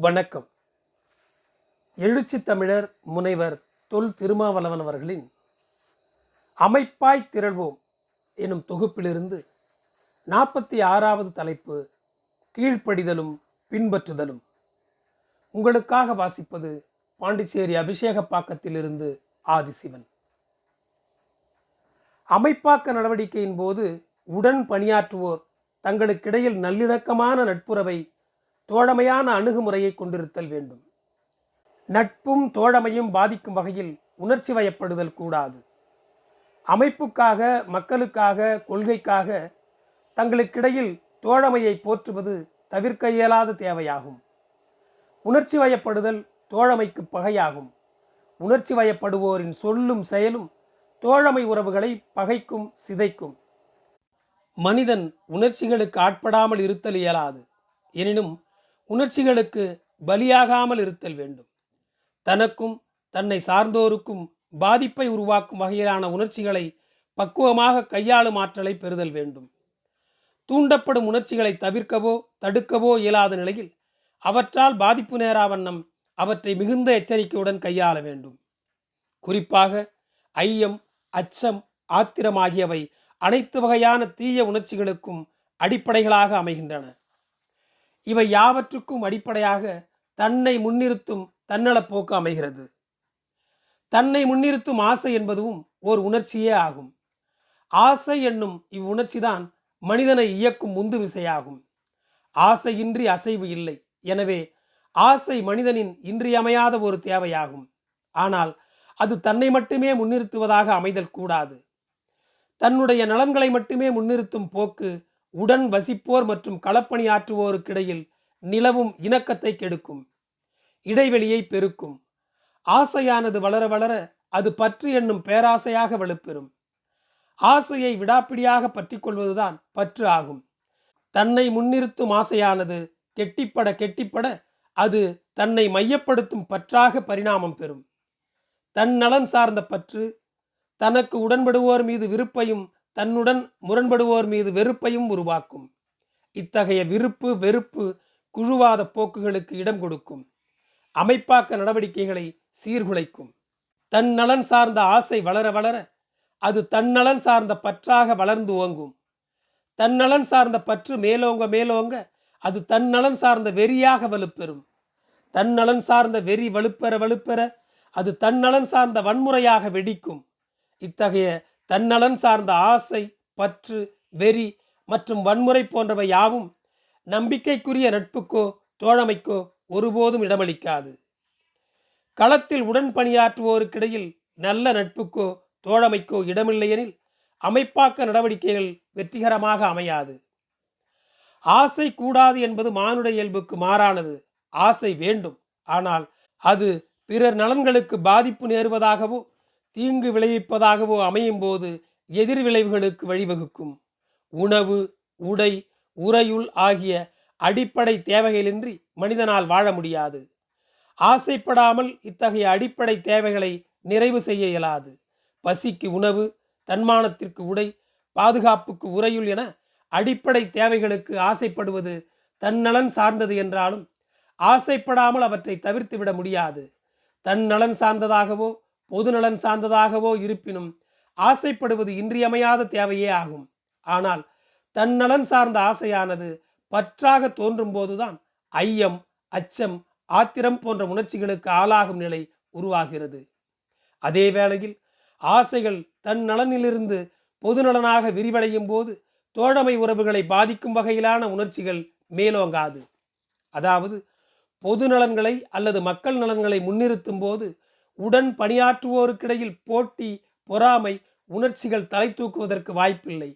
வணக்கம். எழுச்சி தமிழர் முனைவர் தொல் திருமாவளவன் அவர்களின் அமைப்பாய் திரள்வோம் எனும் தொகுப்பிலிருந்து நாற்பத்தி ஆறாவது தலைப்பு கீழ்ப்படிதலும் பின்பற்றுதலும். உங்களுக்காக வாசிப்பது பாண்டிச்சேரி அபிஷேகப்பாக்கத்திலிருந்து ஆதிசிவன். அமைப்பாக்க நடவடிக்கையின் போது உடன் பணியாற்றுவோர் தங்களுக்கிடையில் நல்லிணக்கமான நட்புறவை தோழமையான அணுகுமுறையை கொண்டிருத்தல் வேண்டும். நட்பும் தோழமையும் பாதிக்கும் வகையில் உணர்ச்சி வயப்படுதல் கூடாது. அமைப்புக்காக மக்களுக்காக கொள்கைக்காக தங்களுக்கிடையில் தோழமையை போற்றுவது தவிர்க்க இயலாத தேவையாகும். உணர்ச்சி வயப்படுதல் தோழமைக்கு பகையாகும். உணர்ச்சி வயப்படுவோரின் சொல்லும் செயலும் தோழமை உறவுகளை பகைக்கும் சிதைக்கும். மனிதன் உணர்ச்சிகளுக்கு ஆட்படாமல் இருத்தல் இயலாது. எனினும் உணர்ச்சிகளுக்கு பலியாகாமல் இருத்தல் வேண்டும். தனக்கும் தன்னை சார்ந்தோருக்கும் பாதிப்பை உருவாக்கும் வகையிலான உணர்ச்சிகளை பக்குவமாக கையாளும் ஆற்றலை பெறுதல் வேண்டும். தூண்டப்படும் உணர்ச்சிகளை தவிர்க்கவோ தடுக்கவோ இயலாத நிலையில் அவற்றால் பாதிப்பு நேரா வண்ணம் அவற்றை மிகுந்த எச்சரிக்கையுடன் கையாள வேண்டும். குறிப்பாக ஐயம் அச்சம் ஆத்திரம் ஆகியவை அனைத்து வகையான தீய உணர்ச்சிகளுக்கும் அடிப்படைகளாக அமைகின்றன. இவை யாவற்றுக்கும் அடிப்படையாக தன்னை முன்னிறுத்தும் தன்னலப்போக்கு அமைகிறது. தன்னை முன்னிறுத்தும் ஆசை என்பதும் ஓர் உணர்ச்சியே ஆகும். ஆசை என்னும் இவ்வுணர்ச்சிதான் மனிதனை இயக்கும் உந்து விசையாகும். ஆசையின்றி அசைவு இல்லை. எனவே ஆசை மனிதனின் இன்றியமையாத ஒரு தேவையாகும். ஆனால் அது தன்னை மட்டுமே முன்னிறுத்துவதாக அமைதல் கூடாது. தன்னுடைய நலன்களை மட்டுமே முன்னிறுத்தும் போக்கு உடன் வசிப்போர் மற்றும் களப்பணியாற்றுவோருக்கிடையில் நிலவும் இணக்கத்தை கெடுக்கும். இடைவெளியை பெருக்கும். ஆசையானது வளர வளர அது பற்று என்னும் பேராசையாக வலுப்பெறும். ஆசையை விடாப்பிடியாக பற்றி கொள்வதுதான் பற்று ஆகும். தன்னை முன்னிறுத்தும் ஆசையானது கெட்டிப்பட கெட்டிப்பட அது தன்னை மையப்படுத்தும் பற்றாக பரிணாமம் பெறும். தன் நலன் சார்ந்த பற்று தனக்கு உடன்படுவோர் மீது விருப்பையும் தன்னுடன் முரண்படுவோர் மீது வெறுப்பையும் உருவாக்கும். இத்தகைய விருப்பு வெறுப்பு குழுவாத போக்குகளுக்கு இடம் கொடுக்கும். அமைப்பாக்க நடவடிக்கைகளை சீர்குலைக்கும். தன் நலன் சார்ந்த ஆசை வளர வளர அது தன்னலன் சார்ந்த பற்றாக வளர்ந்து ஓங்கும். தன்னலன் சார்ந்த பற்று மேலோங்க மேலோங்க அது தன்னலன் சார்ந்த வெறியாக வலுப்பெறும். தன்னலன் சார்ந்த வெறி வலுப்பெற வலுப்பெற அது தன்னலன் சார்ந்த வன்முறையாக வெடிக்கும். இத்தகைய தன்னலன் சார்ந்த ஆசை பற்று வெறி மற்றும் வன்முறை போன்றவை யாவும் நம்பிக்கைக்குரிய நட்புக்கோ தோழமைக்கோ ஒருபோதும் இடமளிக்காது. களத்தில் உடன் பணியாற்றுவோருக்கிடையில் நல்ல நட்புக்கோ தோழமைக்கோ இடமில்லையெனில் அமைப்பாக்க நடவடிக்கைகள் வெற்றிகரமாக அமையாது. ஆசை கூடாது என்பது மானுட இயல்புக்கு மாறானது. ஆசை வேண்டும். ஆனால் அது பிறர் நலன்களுக்கு பாதிப்பு நேருவதாகவோ தீங்கு விளைவிப்பதாகவோ அமையும் போது எதிர் விளைவுகளுக்கு வழிவகுக்கும். உணவு உடை உறையுள் ஆகிய அடிப்படை தேவைகளின்றி மனிதனால் வாழ முடியாது. ஆசைப்படாமல் இத்தகைய அடிப்படை தேவைகளை நிறைவு செய்ய இயலாது. பசிக்கு உணவு தன்மானத்திற்கு உடை பாதுகாப்புக்கு உறையுள் என அடிப்படை தேவைகளுக்கு ஆசைப்படுவது தன்னலன் சார்ந்தது என்றாலும் ஆசைப்படாமல் அவற்றை தவிர்த்து விட முடியாது. தன் நலன் சார்ந்ததாகவோ பொதுநலன் சார்ந்ததாகவோ இருப்பினும் ஆசைப்படுவது இன்றியமையாத தேவையே ஆகும். ஆனால் தன்னலன் சார்ந்த ஆசையானது பற்றாக தோன்றும் போதுதான் ஐயம் அச்சம் ஆத்திரம் போன்ற உணர்ச்சிகளுக்கு ஆளாகும் நிலை உருவாகிறது. அதே வேளையில் ஆசைகள் தன் நலனிலிருந்து பொதுநலனாக விரிவடையும் போது தோழமை உறவுகளை பாதிக்கும் வகையிலான உணர்ச்சிகள் மேலோங்காது. அதாவது பொது நலன்களை அல்லது மக்கள் நலன்களை முன்னிறுத்தும் போது உடன் பணியாற்றுவோருக்கிடையில் போட்டி பொறாமை உணர்ச்சிகள் தலை தூக்குவதற்கு வாய்ப்பில்லை.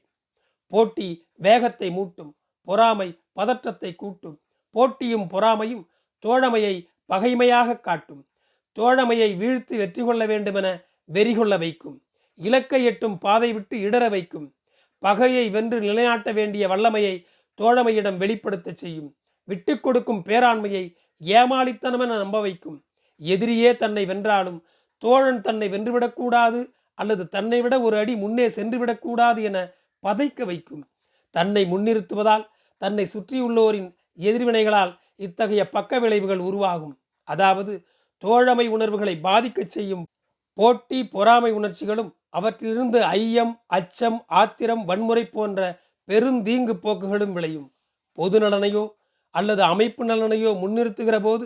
போட்டி வேகத்தை மூட்டும் பொறாமை பதற்றத்தை கூட்டும் போட்டியும் பொறாமையும் தோழமையை பகைமையாக காட்டும். தோழமையை வீழ்த்தி வெற்றி கொள்ள வேண்டுமென வெறிகொள்ள வைக்கும் இலக்கை எட்டும் பாதை விட்டு இடர வைக்கும் பகையை வென்று நிலைநாட்ட வேண்டிய வல்லமையை தோழமையிடம் வெளிப்படுத்த செய்யும் விட்டு கொடுக்கும் பேராண்மையை ஏமாளித்தனமென நம்ப வைக்கும். எதிரியே தன்னை வென்றாலும் தோழன் தன்னை வென்றுவிடக்கூடாது அல்லது தன்னை விட ஒரு அடி முன்னே சென்றுவிடக்கூடாது என பதைக்க வைக்கும். தன்னை முன்னிறுத்துவதால் தன்னை சுற்றியுள்ளோரின் எதிர்வினைகளால் இத்தகைய பக்க விளைவுகள் உருவாகும். அதாவது தோழமை உணர்வுகளை பாதிக்கச் செய்யும் போட்டி பொறாமை உணர்ச்சிகளும் அவற்றிலிருந்து ஐயம் அச்சம் ஆத்திரம் வன்முறை போன்ற பெருந்தீங்கு போக்குகளும் விளையும். பொது நலனையோ அல்லது அமைப்பு நலனையோ முன்னிறுத்துகிற போது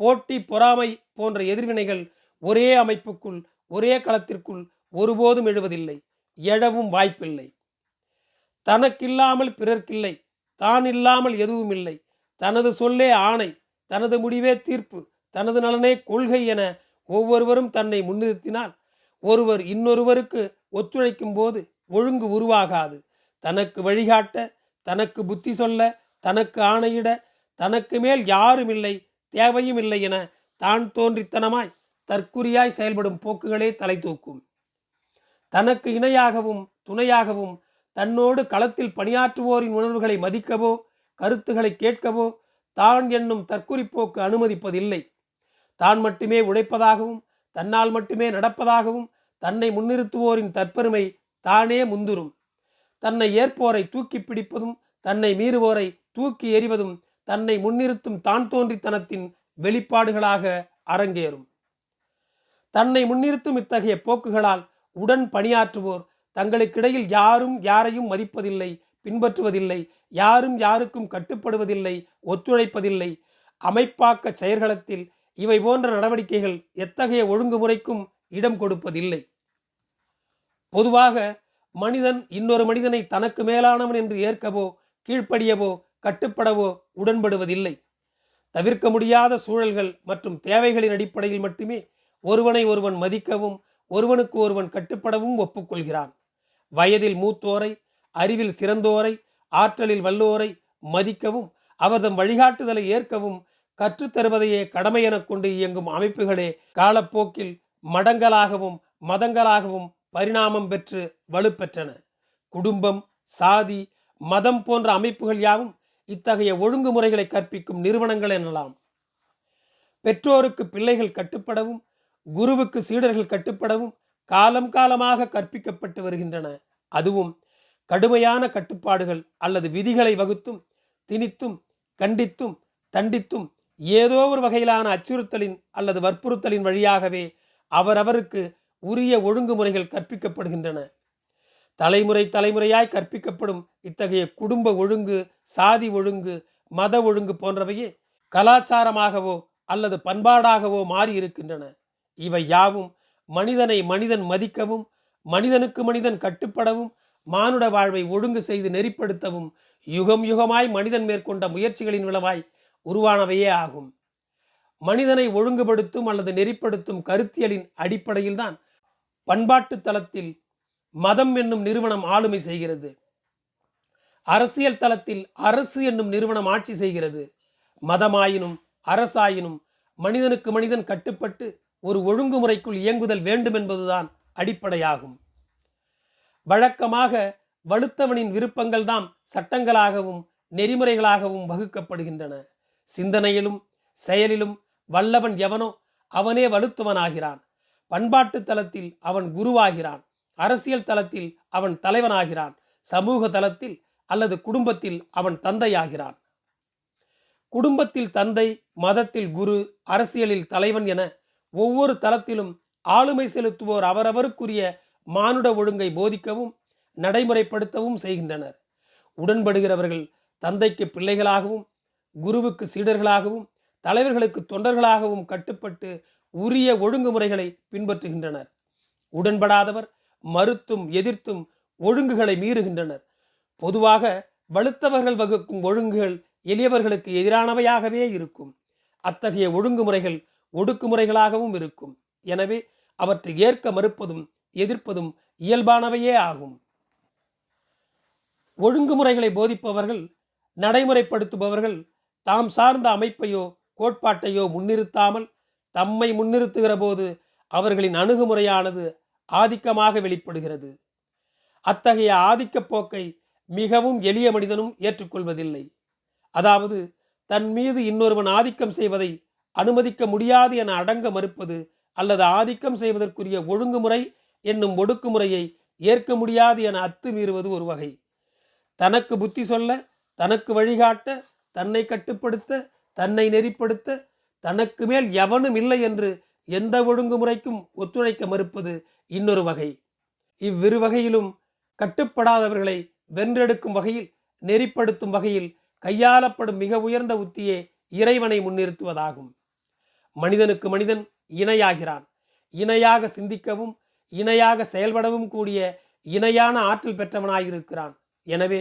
போட்டி பொறாமை போன்ற எதிர்வினைகள் ஒரே அமைப்புக்குள் ஒரே களத்திற்குள் ஒருபோதும் எழுவதில்லை. எழவும் வாய்ப்பில்லை. தனக்கில்லாமல் பிறர்க்கில்லை. தான் இல்லாமல் எதுவும் இல்லை தனது சொல்லே ஆணை தனது முடிவே தீர்ப்பு தனது நலனே கொள்கை என ஒவ்வொருவரும் தன்னை முன்னிறுத்தினால் ஒருவர் இன்னொருவருக்கு ஒத்துழைக்கும் போது ஒழுங்கு உருவாகாது. தனக்கு வழிகாட்ட தனக்கு புத்தி சொல்ல தனக்கு ஆணையிட தனக்கு மேல் யாரும் இல்லை தேவையும் இல்லை என தான் தோன்றித்தனமாய் தற்குறியாய் செயல்படும் போக்குகளே தலை தூக்கும். தனக்கு இணையாகவும் துணையாகவும் தன்னோடு களத்தில் பணியாற்றுவோரின் உணர்வுகளை மதிக்கவோ கருத்துக்களை கேட்கவோ தான் என்னும் தற்குறிப்போக்கு அனுமதிப்பதில்லை. தான் மட்டுமே உழைப்பதாகவும் தன்னால் மட்டுமே நடப்பதாகவும் தன்னை முன்னிறுத்துவோரின் தற்பெருமை தானே முந்துரும் தன்னை ஏற்போரை தூக்கி பிடிப்பதும் தன்னை மீறுவோரை தூக்கி எறிவதும் தன்னை முன்னிறுத்தும் தான் தோன்றித்தனத்தின் வெளிப்பாடுகளாக அரங்கேறும். தன்னை முன்னிறுத்தும் இத்தகைய போக்குகளால் உடன் பணியாற்றுவோர் தங்களுக்கிடையில் யாரும் யாரையும் மதிப்பதில்லை பின்பற்றுவதில்லை யாரும் யாருக்கும் கட்டுப்படுவதில்லை ஒத்துழைப்பதில்லை. அமைப்பாக்க செயற்களத்தில் இவை போன்ற நடவடிக்கைகள் எத்தகைய ஒழுங்குமுறைக்கும் இடம் கொடுப்பதில்லை. பொதுவாக மனிதன் இன்னொரு மனிதனை தனக்கு மேலானவன் என்று ஏற்கவோ கீழ்ப்படியவோ கட்டுப்படவோ உடன்படுவதில்லை. தவிர்க்க முடியாத சூழல்கள் மற்றும் தேவைகளின் அடிப்படையில் மட்டுமே ஒருவனை ஒருவன் மதிக்கவும் ஒருவனுக்கு ஒருவன் கட்டுப்படவும் ஒப்புக்கொள்கிறான். வயதில் மூத்தோரை அறிவில் சிறந்தோரை ஆற்றலில் வல்லோரை மதிக்கவும் அவர்தம் வழிகாட்டுதலை ஏற்கவும் கற்றுத்தருவதையே கடமை எனக் கொண்டு இயங்கும் அமைப்புகளே காலப்போக்கில் மடங்களாகவும் மதங்களாகவும் பரிணாமம் பெற்று வலுப்பெற்றன. குடும்பம் சாதி மதம் போன்ற அமைப்புகள் யாவும் இத்தகைய ஒழுங்குமுறைகளை கற்பிக்கும் நிறுவனங்கள் எனலாம். பெற்றோருக்கு பிள்ளைகள் கட்டுப்படவும் குருவுக்கு சீடர்கள் கட்டுப்படவும் காலம் காலமாக கற்பிக்கப்பட்டு வருகின்றன. அதுவும் கடுமையான கட்டுப்பாடுகள் அல்லது விதிகளை வகுத்தும் திணித்தும் கண்டித்தும் தண்டித்தும் ஏதோ ஒரு வகையிலான அச்சுறுத்தலின் அல்லது வற்புறுத்தலின் வழியாகவே அவரவருக்கு உரிய ஒழுங்குமுறைகள் கற்பிக்கப்படுகின்றன. தலைமுறை தலைமுறையாய் கற்பிக்கப்படும் இத்தகைய குடும்ப ஒழுங்கு சாதி ஒழுங்கு மத ஒழுங்கு போன்றவையே கலாச்சாரமாகவோ அல்லது பண்பாடாகவோ மாறி இருக்கின்றன. இவை யாவும் மனிதனை மனிதன் மதிக்கவும் மனிதனுக்கு மனிதன் கட்டுப்படவும் மானுட வாழ்வை ஒழுங்கு செய்து நெறிப்படுத்தவும் யுகம் யுகமாய் மனிதன் மேற்கொண்ட முயற்சிகளின் விளைவாய் உருவானவையே ஆகும். மனிதனை ஒழுங்குபடுத்தும் அல்லது நெறிப்படுத்தும் கருத்தியலின் அடிப்படையில்தான் பண்பாட்டு தளத்தில் மதம் என்னும் நிறுவனம் ஆளுமை செய்கிறது. அரசியல் தளத்தில் அரசு என்னும் நிறுவனம் ஆட்சி செய்கிறது. மதமாயினும் அரசாயினும் மனிதனுக்கு மனிதன் கட்டுப்பட்டு ஒரு ஒழுங்குமுறைக்குள் இயங்குதல் வேண்டும் என்பதுதான் அடிப்படையாகும். வழக்கமாக வலுத்தவனின் விருப்பங்கள் தாம் சட்டங்களாகவும் நெறிமுறைகளாகவும் வகுக்கப்படுகின்றன. சிந்தனையிலும் செயலிலும் வல்லவன் எவனோ அவனே வலுத்தவனாகிறான் பண்பாட்டு தளத்தில் அவன் குருவாகிறான். அரசியல் தளத்தில் அவன் தலைவனாகிறான். சமூக தளத்தில் அல்லது குடும்பத்தில் அவன் தந்தையாகிறான். குடும்பத்தில் தந்தை மதத்தில் குரு அரசியலில் தலைவன் என ஒவ்வொரு தளத்திலும் ஆளுமை செலுத்துவோர் அவரவருக்குரிய மானுட ஒழுங்கை போதிக்கவும் நடைமுறைப்படுத்தவும் செய்கின்றனர். உடன்படுகிறவர்கள் தந்தைக்கு பிள்ளைகளாகவும் குருவுக்கு சீடர்களாகவும் தலைவர்களுக்கு தொண்டர்களாகவும் கட்டுப்பட்டு உரிய ஒழுங்குமுறைகளை பின்பற்றுகின்றனர். உடன்படாதவர் மறுத்தும் எதிர்த்தும் ஒழுங்குகளை மீறுகின்றனர். பொதுவாக வலுத்தவர்கள் வகுக்கும் ஒழுங்குகள் எளியவர்களுக்கு எதிரானவையாகவே இருக்கும். அத்தகைய ஒழுங்குமுறைகள் ஒடுக்குமுறைகளாகவும் இருக்கும். எனவே அவற்றை ஏற்க மறுப்பதும் எதிர்ப்பதும் இயல்பானவையே ஆகும். ஒழுங்குமுறைகளை போதிப்பவர்கள் நடைமுறைப்படுத்துபவர்கள் தாம் சார்ந்த அமைப்பையோ கோட்பாட்டையோ முன்னிறுத்தாமல் தம்மை முன்னிறுத்துகிற போது அவர்களின் அணுகுமுறையானது ஆதிக்கமாக வெளிப்படுகிறது. அத்தகைய ஆதிக்கப் போக்கை மிகவும் எளிய மனிதனும் ஏற்றுக்கொள்வதில்லை. அதாவது தன் மீது இன்னொருவன் ஆதிக்கம் செய்வதை அனுமதிக்க முடியாது என அடங்க மறுப்பது அல்லது ஆதிக்கம் செய்வதற்குரிய ஒழுங்குமுறை என்னும் ஒடுக்குமுறையை ஏற்க முடியாது என அத்துமீறுவது ஒரு வகை. தனக்கு புத்தி சொல்ல தனக்கு வழிகாட்ட தன்னை கட்டுப்படுத்த தன்னை நெறிப்படுத்த தனக்கு மேல் எவனும் இல்லை என்று எந்த ஒழுங்குமுறைக்கும் ஒத்துழைக்க மறுப்பது இன்னொரு வகை. இவ்விரு வகையிலும் கட்டுப்படாதவர்களை வென்றெடுக்கும் வகையில் நெறிப்படுத்தும் வகையில் கையாளப்படும் மிக உயர்ந்த உத்தியே இறைவனை முன்னிறுத்துவதாகும். மனிதனுக்கு மனிதன் இணையாகிறான். இணையாக சிந்திக்கவும் இணையாக செயல்படவும் கூடிய இணையான ஆற்றல் பெற்றவனாயிருக்கிறான். எனவே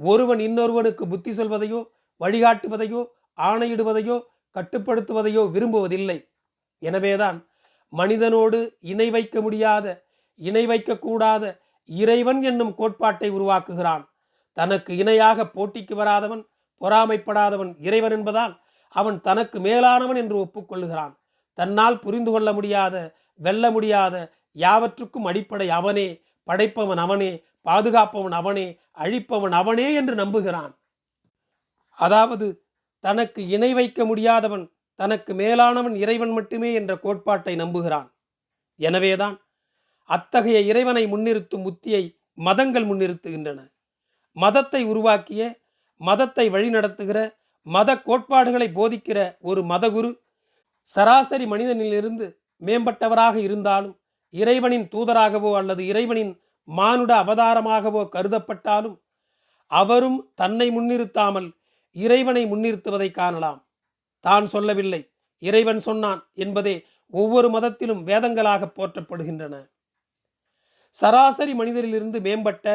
ஒருவன் இன்னொருவனுக்கு புத்தி சொல்வதையோ வழிகாட்டுவதையோ ஆணையிடுவதையோ கட்டுப்படுத்துவதையோ விரும்புவதில்லை. எனவேதான் மனிதனோடு இணை வைக்க முடியாத இணை வைக்கக்கூடாத இறைவன் என்னும் கோட்பாட்டை உருவாக்குகிறான். தனக்கு இணையாக போட்டிக்கு வராதவன் பொறாமைப்படாதவன் இறைவன் என்பதால் அவன் தனக்கு மேலானவன் என்று ஒப்புக்கொள்ளுகிறான். தன்னால் புரிந்து கொள்ள முடியாத வெல்ல முடியாத யாவற்றுக்கும் அடிப்படை அவனே படைப்பவன் அவனே பாதுகாப்பவன் அவனே அழிப்பவன் அவனே என்று நம்புகிறான். அதாவது தனக்கு இணை வைக்க முடியாதவன் தனக்கு மேலானவன் இறைவன் மட்டுமே என்ற கோட்பாட்டை நம்புகிறான். எனவேதான் அத்தகைய இறைவனை முன்னிறுத்தும் உத்தியை மதங்கள் முன்னிறுத்துகின்றன. மதத்தை உருவாக்கிய மதத்தை வழிநடத்துகிற மத கோட்பாடுகளை போதிக்கிற ஒரு மதகுரு சராசரி மனிதனிலிருந்து மேம்பட்டவராக இருந்தாலும் இறைவனின் தூதராகவோ அல்லது இறைவனின் மானுட அவதாரமாகவோ கருதப்பட்டாலும் அவரும் தன்னை முன்னிறுத்தாமல் இறைவனை முன்னிறுத்துவதை காணலாம். தான் சொல்லவில்லை. இறைவன் சொன்னான் என்பதே ஒவ்வொரு மதத்திலும் வேதங்களாக போற்றப்படுகின்றன. சராசரி மனிதரிலிருந்து மேம்பட்ட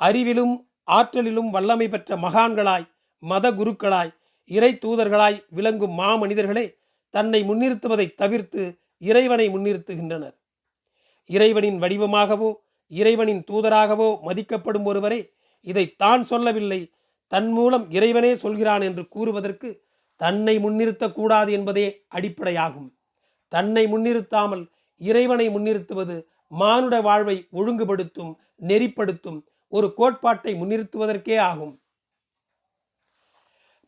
அறிவிலும் ஆற்றலிலும் வல்லமை பெற்ற மகான்களாய் மத குருக்களாய் இறை தூதர்களாய் விளங்கும் மாமனிதர்களே தன்னை முன்னிறுத்துவதை தவிர்த்து இறைவனை முன்னிறுத்துகின்றனர். இறைவனின் வடிவமாகவோ இறைவனின் தூதராகவோ மதிக்கப்படும் ஒருவரே இதை தான் சொல்லவில்லை. தன் மூலம் இறைவனே சொல்கிறான் என்று கூறுவதற்கு தன்னை முன்னிறுத்தக்கூடாது என்பதே அடிப்படையாகும். தன்னை முன்னிறுத்தாமல் இறைவனை முன்னிறுத்துவது மானுட வாழ்வை ஒழுங்குபடுத்தும் நெறிப்படுத்தும் ஒரு கோட்பாட்டை முன்னிறுத்துவதற்கே ஆகும்.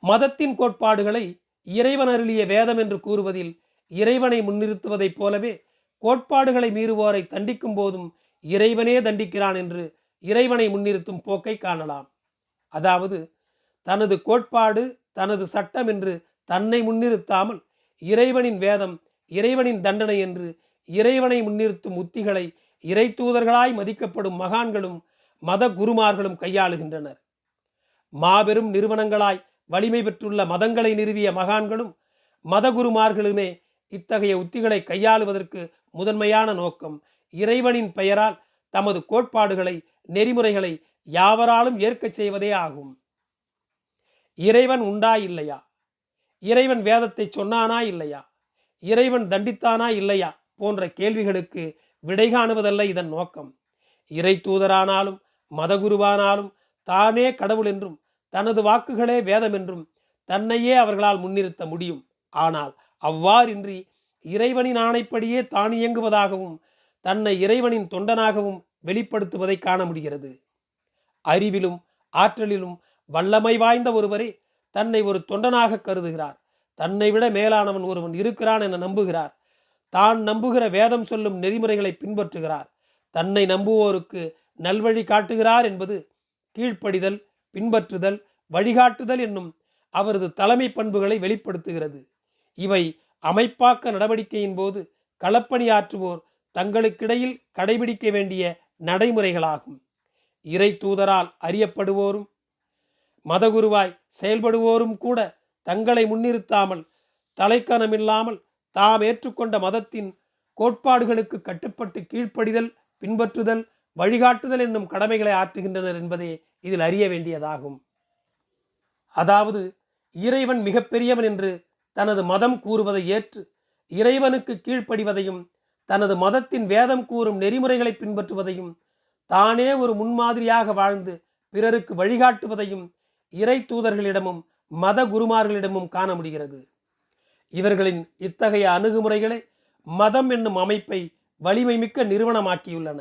மதத்தின் கோட்பாடுகளை இறைவன் அருளிய வேதம் என்று கூறுவதில் இறைவனை முன்னிறுத்துவதைப் போலவே கோட்பாடுகளை மீறுவோரை தண்டிக்கும் போதும் இறைவனே தண்டிக்கிறான் என்று இறைவனை முன்னிறுத்தும் போக்கை காணலாம். அதாவது தனது கோட்பாடு தனது சட்டம் என்று தன்னை முன்னிறுத்தாமல் இறைவனின் வேதம் இறைவனின் தண்டனை என்று இறைவனை முன்னிறுத்தும் உத்திகளை இறை தூதர்களாய் மதிக்கப்படும் மகான்களும் மத குருமார்களும் கையாளுகின்றனர். மாபெரும் நிறுவனங்களாய் வலிமை பெற்றுள்ள மதங்களை நிறுவிய மகான்களும் மதகுருமார்களுமே இத்தகைய உத்திகளை கையாளுவதற்கு முதன்மையான நோக்கம் இறைவனின் பெயரால் தமது கோட்பாடுகளை நெறிமுறைகளை யாவராலும் ஏற்கச் செய்வதே ஆகும். இறைவன் உண்டா இல்லையா? இறைவன் வேதத்தை சொன்னானா இல்லையா? இறைவன் தண்டித்தானா இல்லையா? போன்ற கேள்விகளுக்கு விடை காணுவதல்ல இதன் நோக்கம். இறை தூதரானாலும் மதகுருவானாலும் தானே கடவுள் என்றும் தனது வாக்குகளே வேதம் என்றும் தன்னையே அவர்களால் முன்னிறுத்த முடியும். ஆனால் அவ்வாறின்றி இறைவனின் ஆணைப்படியே தான் இயங்குவதாகவும் தன்னை இறைவனின் தொண்டனாகவும் வெளிப்படுத்துவதை காண முடிகிறது. அறிவிலும் ஆற்றலிலும் வல்லமை வாய்ந்த ஒருவரே தன்னை ஒரு தொண்டனாக கருதுகிறார். தன்னை விட மேலானவன் ஒருவன் இருக்கிறான் என நம்புகிறார். தான் நம்புகிற வேதம் சொல்லும் நெறிமுறைகளை பின்பற்றுகிறார். தன்னை நம்புவோருக்கு நல்வழி காட்டுகிறார் என்பது கீழ்ப்படிதல் பின்பற்றுதல் வழிகாட்டுதல் என்னும் அவரது தலைமை பண்புகளை வெளிப்படுத்துகிறது. இவை அமைப்பாக்க நடவடிக்கையின் போது களப்பணியாற்றுவோர் தங்களுக்கிடையில் கடைபிடிக்க வேண்டிய நடைமுறைகளாகும். இறை தூதரால் அறியப்படுவோரும் மதகுருவாய் செயல்படுவோரும் கூட தங்களை முன்னிறுத்தாமல் தலைக்கணமில்லாமல் தாம் ஏற்றுக்கொண்ட மதத்தின் கோட்பாடுகளுக்கு கட்டுப்பட்டு கீழ்ப்படிதல் பின்பற்றுதல் வழிகாட்டுதல் என்னும் கடமைகளை ஆற்றுகின்றனர் என்பதே இதில் அறிய வேண்டியதாகும். அதாவது இறைவன் மிகப்பெரியவன் என்று தனது மதம் கூறுவதை ஏற்று இறைவனுக்கு கீழ்ப்படிவதையும் தனது மதத்தின் வேதம் கூறும் நெறிமுறைகளை பின்பற்றுவதையும் தானே ஒரு முன்மாதிரியாக வாழ்ந்து பிறருக்கு வழிகாட்டுவதையும் இறை தூதர்களிடமும் மத குருமார்களிடமும் காண முடிகிறது. இவர்களின் இத்தகைய அணுகுமுறைகளை மதம் என்னும் அமைப்பை வலிமை மிக்க நிறுவனமாக்கியுள்ளன.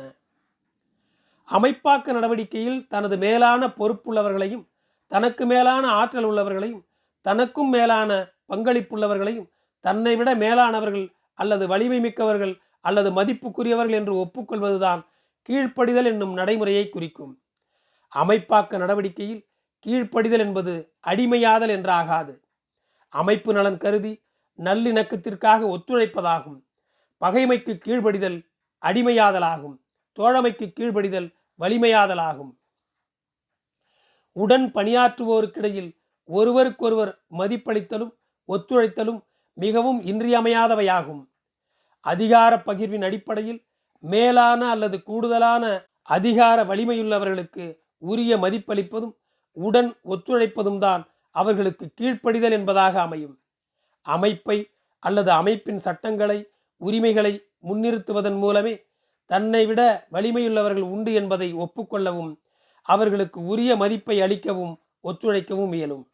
அமைப்பாக்க நடவடிக்கையில் தனது மேலான பொறுப்புள்ளவர்களையும் தனக்கு மேலான ஆற்றல் உள்ளவர்களையும் தனக்கும் மேலான பங்களிப்புள்ளவர்களையும் தன்னை விட மேலானவர்கள் அல்லது வலிமை மிக்கவர்கள் அல்லது மதிப்புக்குரியவர்கள் என்று ஒப்புக்கொள்வதுதான் கீழ்ப்படிதல் என்னும் நடைமுறையை குறிக்கும். அமைப்பாக்க நடவடிக்கையில் கீழ்ப்படிதல் என்பது அடிமையாதல் என்றாகாது. அமைப்பு நலன் கருதி நல்லிணக்கத்திற்காக ஒத்துழைப்பதாகும். பகைமைக்கு கீழ்ப்படிதல் அடிமையாதலாகும். தோழமைக்கு கீழ்ப்படிதல் வலிமையாதலாகும். உடன் பணியாற்றுவோருக்கிடையில் ஒருவருக்கொருவர் மதிப்பளித்தலும் ஒத்துழைத்தலும் மிகவும் இன்றியமையாதவையாகும். அதிகார பகிர்வின் அடிப்படையில் மேலான அல்லது கூடுதலான அதிகார வலிமையுள்ளவர்களுக்கு உரிய மதிப்பளிப்பதும் உடன் ஒத்துழைப்பதும் தான் அவர்களுக்கு கீழ்ப்படிதல் என்பதாக அமையும். அமைப்பை அல்லது அமைப்பின் சட்டங்களை உரிமைகளை முன்னிறுத்துவதன் மூலமே தன்னை விட வலிமையுள்ளவர்கள் உண்டு என்பதை ஒப்புக்கொள்ளவும் அவர்களுக்கு உரிய மதிப்பை அளிக்கவும் ஒத்துழைக்கவும் இயலும்.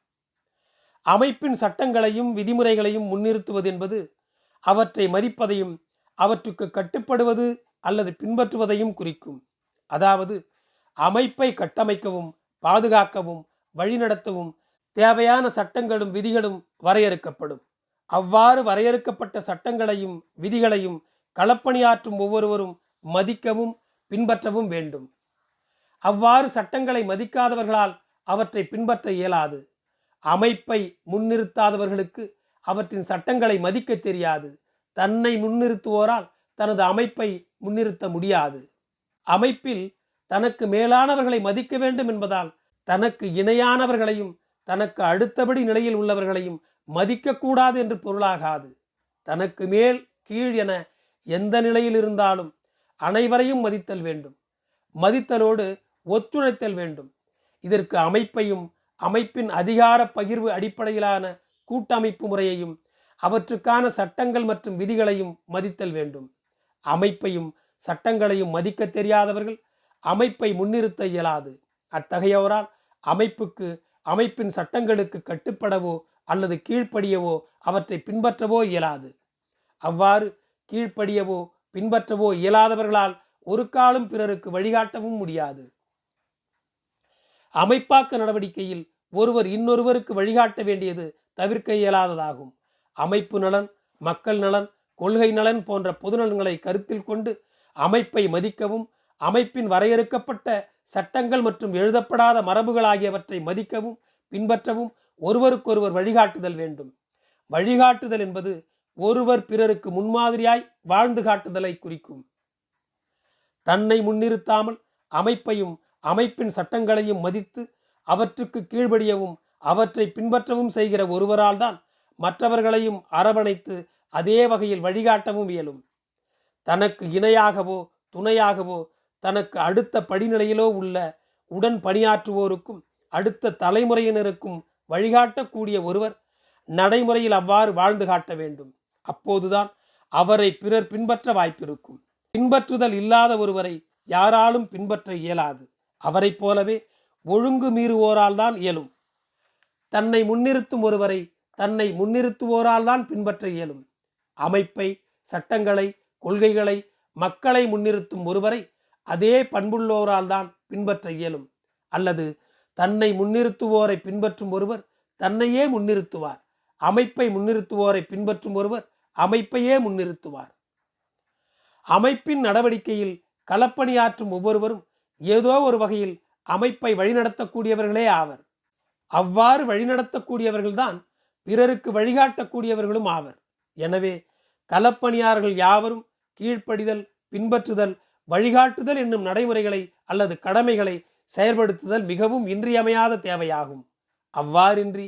அமைப்பின் சட்டங்களையும் விதிமுறைகளையும் முன்னிறுத்துவது என்பது அவற்றை மதிப்பதையும் அவற்றுக்கு கட்டுப்படுவது அல்லது பின்பற்றுவதையும் குறிக்கும். அதாவது அமைப்பை கட்டமைக்கவும் பாதுகாக்கவும் வழிநடத்தவும் தேவையான சட்டங்களும் விதிகளும் வரையறுக்கப்படும். அவ்வாறு வரையறுக்கப்பட்ட சட்டங்களையும் விதிகளையும் களப்பணியாற்றும் ஒவ்வொருவரும் மதிக்கவும் பின்பற்றவும் வேண்டும். அவ்வாறு சட்டங்களை மதிக்காதவர்களால் அவற்றை பின்பற்ற இயலாது. அமைப்பை முன்னிறுத்தாதவர்களுக்கு அவற்றின் சட்டங்களை மதிக்க தெரியாது. தன்னை முன்னிறுத்துவோரால் தனது அமைப்பை முன்னிறுத்த முடியாது. அமைப்பில் தனக்கு மேலானவர்களை மதிக்க வேண்டும் என்பதால் தனக்கு இணையானவர்களையும் தனக்கு அடுத்தபடி நிலையில் உள்ளவர்களையும் மதிக்கக்கூடாது என்று பொருளாகாது. தனக்கு மேல் கீழ் என எந்த நிலையில் இருந்தாலும் அனைவரையும் மதித்தல் வேண்டும். மதித்தலோடு ஒத்துழைத்தல் வேண்டும். இதற்கு அமைப்பையும் அமைப்பின் அதிகார பகிர்வு அடிப்படையிலான கூட்டமைப்பு முறையையும் அவற்றுக்கான சட்டங்கள் மற்றும் விதிகளையும் மதித்தல் வேண்டும். அமைப்பையும் சட்டங்களையும் மதிக்க தெரியாதவர்கள் அமைப்பை முன்னிறுத்த இயலாது. அத்தகையவரால் அமைப்புக்கு அமைப்பின் சட்டங்களுக்கு கட்டுப்படவோ அல்லது கீழ்ப்படியவோ அவற்றை பின்பற்றவோ இயலாது. அவ்வாறு கீழ்ப்படியவோ பின்பற்றவோ இயலாதவர்களால் ஒரு காலம் பிறருக்கு வழிகாட்டவும் முடியாது. அமைப்பாக்க நடவடிக்கையில் ஒருவர் இன்னொருவருக்கு வழிகாட்ட வேண்டியது தவிர்க்க இயலாததாகும். அமைப்பு நலன் மக்கள் நலன் கொள்கை நலன் போன்ற பொதுநலன்களை கருத்தில் கொண்டு அமைப்பை மதிக்கவும் அமைப்பின் வரையறுக்கப்பட்ட சட்டங்கள் மற்றும் எழுதப்படாத மரபுகள் ஆகியவற்றை மதிக்கவும் பின்பற்றவும் ஒருவருக்கொருவர் வழிகாட்டுதல் வேண்டும். வழிகாட்டுதல் என்பது ஒருவர் பிறருக்கு முன்மாதிரியாய் வாழ்ந்து காட்டுதலை குறிக்கும். தன்னை முன்னிறுத்தாமல் அமைப்பையும் அமைப்பின் சட்டங்களையும் மதித்து அவற்றுக்கு கீழ்படியவும் அவற்றை பின்பற்றவும் செய்கிற ஒருவரால் தான் மற்றவர்களையும் அரவணைத்து அதே வகையில் வழிகாட்டவும் இயலும். தனக்கு இணையாகவோ துணையாகவோ தனக்கு அடுத்த படிநிலையிலோ உள்ள உடன் பணியாற்றுவோருக்கும் அடுத்த தலைமுறையினருக்கும் வழிகாட்டக்கூடிய ஒருவர் நடைமுறையில் அவ்வாறு வாழ்ந்து காட்ட வேண்டும். அப்போதுதான் அவரை பிறர் பின்பற்ற வாய்ப்பிருக்கும். பின்பற்றுதல் இல்லாத ஒருவரை யாராலும் பின்பற்ற இயலாது. அவரைப் போலவே ஒழுங்கு மீறுவோரால் தான் இயலும். தன்னை முன்னிறுத்தும் ஒருவரை தன்னை முன்னிறுத்துவோரால் தான் பின்பற்ற இயலும். அமைப்பை சட்டங்களை கொள்கைகளை மக்களை முன்னிறுத்தும் ஒருவரை அதே பண்புள்ளோரால் தான் பின்பற்ற இயலும். அல்லது தன்னை முன்னிறுத்துவோரை பின்பற்றும் ஒருவர் தன்னையே முன்னிறுத்துவார். அமைப்பை முன்னிறுத்துவோரை பின்பற்றும் ஒருவர் அமைப்பையே முன்னிறுத்துவார். அமைப்பின் நடவடிக்கையில் களப்பணியாற்றும் ஒவ்வொருவரும் ஏதோ ஒரு வகையில் அமைப்பை வழிநடத்தக்கூடியவர்களே ஆவர். அவ்வாறு வழிநடத்தக்கூடியவர்கள்தான் பிறருக்கு வழிகாட்டக்கூடியவர்களும் ஆவர். எனவே களப்பணியாளர்கள் யாவரும் கீழ்ப்படிதல் பின்பற்றுதல் வழிகாட்டுதல் என்னும் நடைமுறைகளை அல்லது கடமைகளை செயல்படுத்துதல் மிகவும் இன்றியமையாத தேவையாகும். அவ்வாறின்றி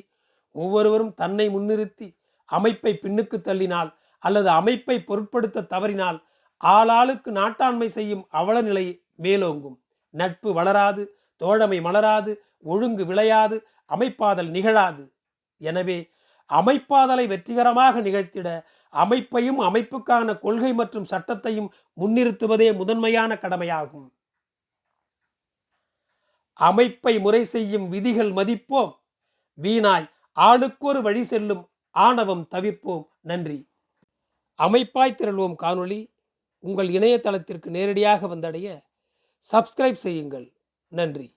ஒவ்வொருவரும் தன்னை முன்னிறுத்தி அமைப்பை பின்னுக்கு தள்ளினால் அல்லது அமைப்பை பொருட்படுத்த தவறினால் ஆளாளுக்கு நாட்டாண்மை செய்யும் அவல நிலை மேலோங்கும். நட்பு வளராது தோழமை மலராது ஒழுங்கு விளையாது அமைப்பாதல் நிகழாது. எனவே அமைப்பாதலை வெற்றிகரமாக நிகழ்த்திட அமைப்பையும் அமைப்புக்கான கொள்கை மற்றும் சட்டத்தையும் முன்னிறுத்துவதே முதன்மையான கடமையாகும். அமைப்பை முறை செய்யும் விதிகள் மதிப்போம். வீணாய். ஆளுக்கொரு வழி செல்லும். ஆணவம் தவிர்ப்போம். நன்றி. அமைப்பாய் திரள்வோம் காணொளி. உங்கள் இணையதளத்திற்கு நேரடியாக வந்தடைய சப்ஸ்கிரைப் செய்யுங்கள். நன்றி.